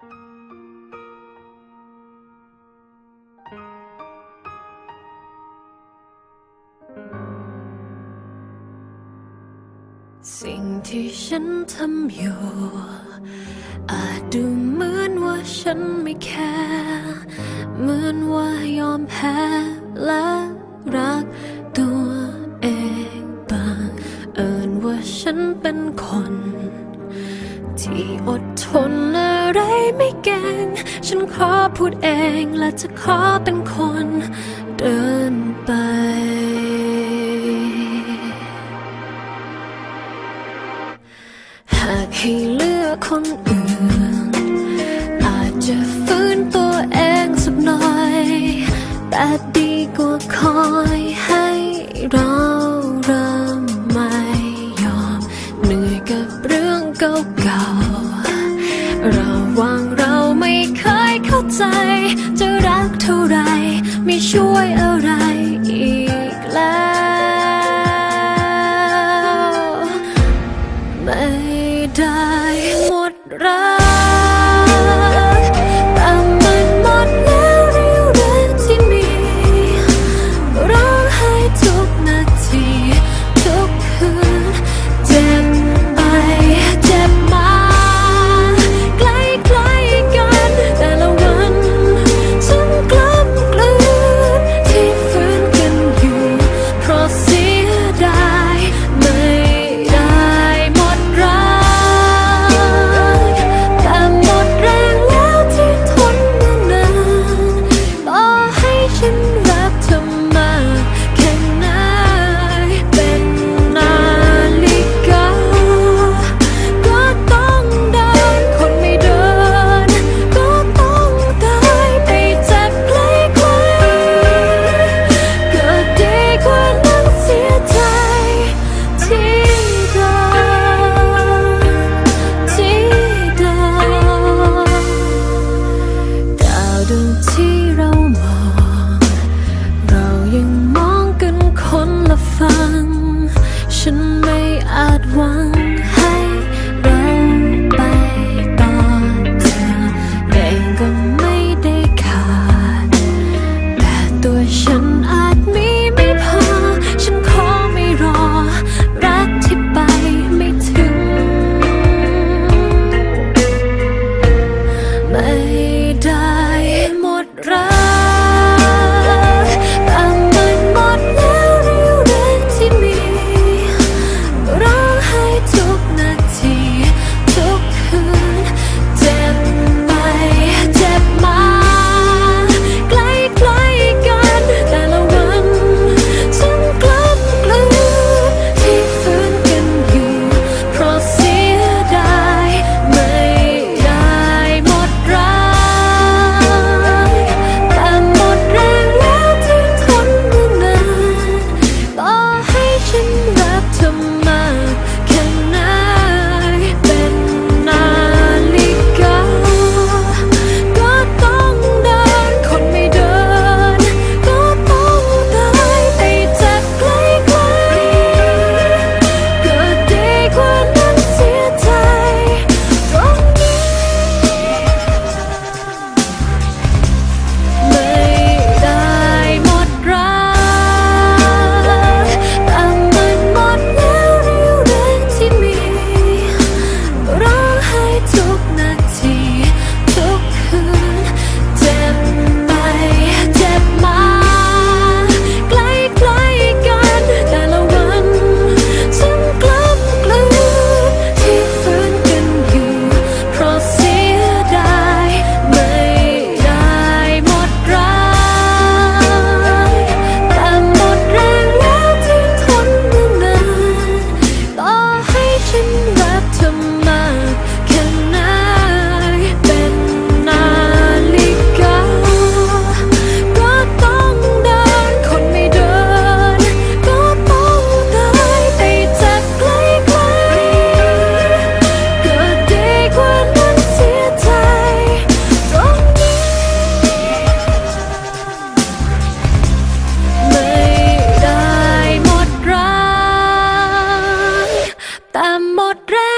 สิ่งที่ฉันทำอยู่ อาจดูเหมือนว่าฉันไม่แคร์เหมือนว่ายอมแพ้และรักตัวเองบางเอิญว่าฉันเป็นคน ที่อดทน อะไรไม่เก่ง ฉันขอพูดเองและจะขอเป็นคนเดินไป หากให้เลือกคนอื่น อาจจะฟื้นตัวเองสักหน่อย แต่ดีกว่าคอยให้เราเริ่มไม่ยอมเหนื่อยกับเรื่องเก่าๆ ไม่ได้หมดรัก หมดแรง